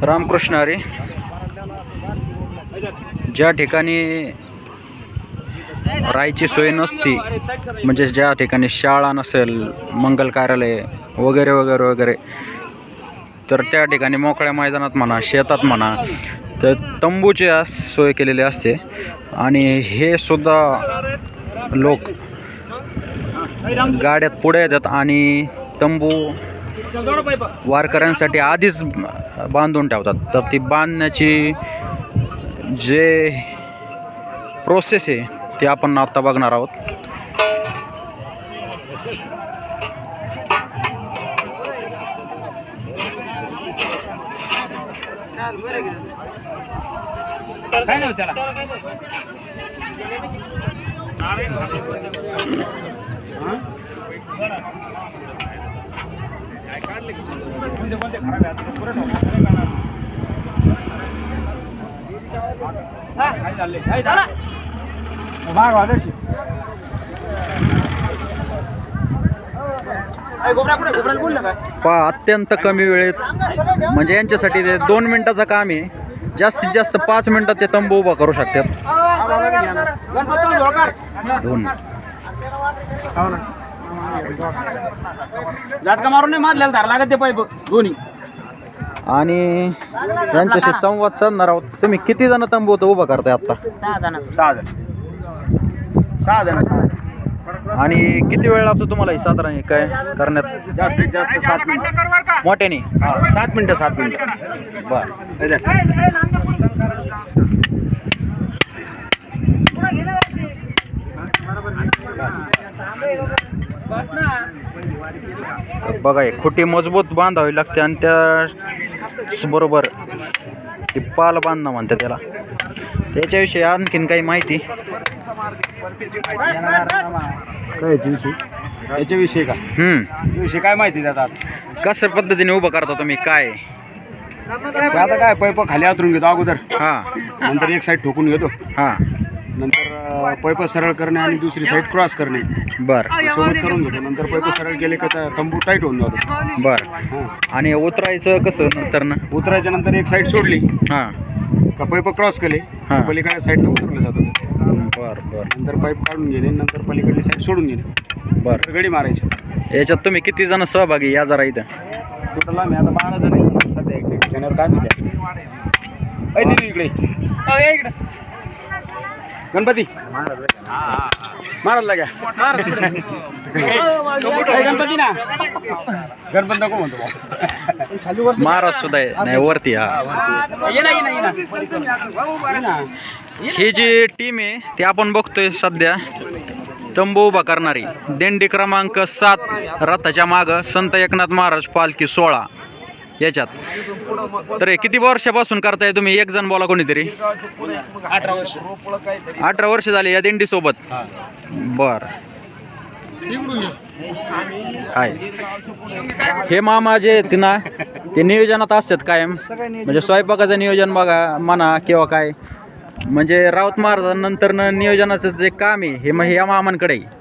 रामकृष्ण हरी. ज्या ठिकाणी राहायची सोय नसती म्हणजे ज्या ठिकाणी शाळा नसेल मंगल कार्यालय वगैरे वगैरे वगैरे तर त्या ठिकाणी मोकळ्या मैदानात म्हणा शेतात म्हणा तर तंबूची आज सोय केलेली असते. आणि हे सुद्धा लोक गाड्यात पुढे येतात आणि तंबू वारकऱ्यांसाठी आधीच बांधून ठेवतात. तर ती बांधण्याची जे प्रोसेस आहे ते आपण आत्ता बघणार आहोत. भाग वादळशी गोबरा कुठे? गोबराला बोललं काय पा अत्यंत कमी वेळेत म्हणजे यांच्यासाठी ते दोन मिनटाचं काम आहे. जास्तीत जास्त पाच मिनटात ते तंबू उभा करू शकतात. दोन. झटका मारून नाही मारलेला धार लागत ते पाईप दोन्ही. आणि यांच्याशी संवाद साधणार आहोत. तुम्ही किती जण तंबू तो उभा करताय आता सहा जण. सहा जण. सहा जण सहा जण. आणि किती वेळ लागतो तुम्हाला हे साधारण हे काय करण्यात? जास्तीत जास्त सात मिनिटं. मोठ्याने? हा, सात मिनिटं सात मिनिटं. बर. बघा हे खुटी मजबूत बांधावी लागते आणि त्या बरोबर ती पाल बांधणं म्हणतात त्याला. त्याच्याविषयी आणखीन काही माहिती? याच्याविषयी का? हम्म. याच्याविषयी काय माहिती देतात कशा पद्धतीने उभं करता तुम्ही? काय? आता काय पैप खाली आतरून घेतो अगोदर. हां. नंतर एक साईड ठोकून घेतो. हां. नंतर पैप सरळ करणे आणि दुसरी साईड क्रॉस करणे. बर सोबत करून घेतो नंतर पैप सरळ केले का त्या तंबू टाईट होऊन जातो. बर. हां. आणि उतरायचं कसं नंतर ना? उतरायच्या नंतर एक साईड सोडली. हां. का पैप क्रॉस केले? हां. पलीकडल्या साईडला उतरलं जातं. बर बर. नंतर पाईप काढून घेणे नंतर पलीकडली साईड सोडून घेणे. बर. तर गडी मारायची. याच्यात तुम्ही किती जण सहभागी या जरा इथं? टोटल आम्ही आता बारा जण आहे सध्या ठिकाणावर काय माहिती ऐ दिली ये इकडे. गणपती? महाराजला घ्या गणपती ना. गणपती नको म्हणतो. महाराज सुद्धा नाही वरती हा. ये ना ये ना ये ना. ये ना. ही जी टीम आहे ती आपण बघतोय सध्या. तंबू उभा करणारी. दिंडी क्रमांक सात रथाच्या मागं संत एकनाथ महाराज पालखी सोळा याच्यात. तर हे किती वर्षापासून करताय तुम्ही? एक जण बोला कोणीतरी. अठरा वर्ष. अठरा वर्ष झाली या दिंडी सोबत. बर. हाय. हे मामा जे आहेत ना ते नियोजनात असतात कायम. म्हणजे स्वयंपाकाचं नियोजन बघा म्हणा किंवा काय. म्हणजे राऊत महाराजांनंतर नियोजनाचं जे काम आहे हे मग या मामांकडे आहे.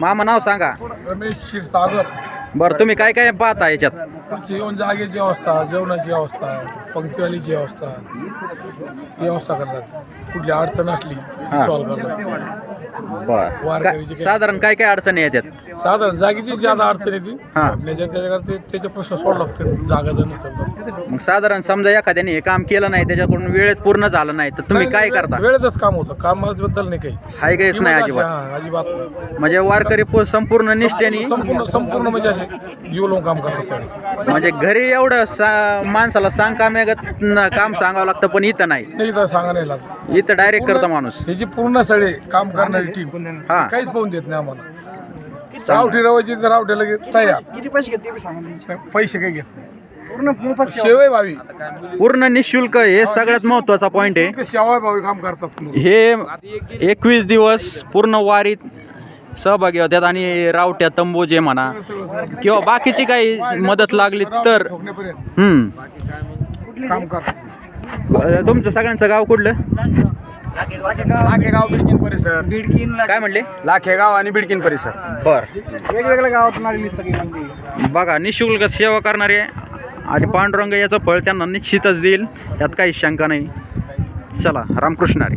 मामा नाव सांगा. रमेश क्षीरसागर. बरं तुम्ही काय काय पाहता याच्यात? जेवण जागेची व्यवस्था जेवणाची व्यवस्था पंक्तीवालीची व्यवस्था ही व्यवस्था करतात. कुठली अडचण असली. सॉल्व्ह करतात. बर काय- साधारण काय काय अडचणी येतात साधारण जागेची ज्यादा अडचण येते हा. त्याच्या त्याच्याकडे त्याचे प्रश्न सोडवं लागते जागा जर नसेल तर. मग साधारण समजा एखाद्याने हे काम केलं नाही त्याच्याकडून वेळेत पूर्ण झालं नाही तर तुम्ही काय करता? वेळेतच काम होतं. कामाबद्दल नाही काही. हाय काहीच नाही किंमत अशी- अजिबात हा, अजिबात नाही. म्हणजे वारकरी पू- संपूर्ण निष्ठेने संपूर्ण संपूर्ण म्हणजे असे जीव लावून काम करतात सगळे. म्हणजे घरी एवढं सा माणसाला सांग काम काम सांगावं लागतं पण इथं नाही. नाही तर सांगा नाही लागत. इथं डायरेक्ट करतो माणूस. हे जी पूर्ण सगळे काम करणारी टीम हा. काहीच पाहून देत नाही आम्हाला. रावठी रवायची तर रावठी लगेच तयार. किती पैसे घेते ते बी सांगा त्यांचे. पैसे काही घेत नाही. पूर्ण मोफत सेवा. शेवय भावी. पूर्ण निशुल्क हे सगळ्यात महत्त्वाचा पॉइंट आहे. शेवय भावी काम करतात हे एकवीस दिवस पूर्ण वारीत सहभागी होत्यात आणि रावट्या तंबू जे म्हणा किंवा बाकीची काही मदत लागली तर ठोकण्यापर्यंत. हम्म. काम करतात. अं, तुमचं सगळ्यांचं गाव कुठलं? लाखेगाव बिडकीन परिसर. बिडकीन काय म्हणले? लाखेगाव आणि बिडकीन परिसर. बर. वेगवेगळ्या गावातून आलेली सगळी मंदी बघा निशुल्क सेवा करणारे आणि पांडुरंग याचं फळ त्यांना निश्चितच देईल. यात काही शंका नाही. चला रामकृष्ण हरी.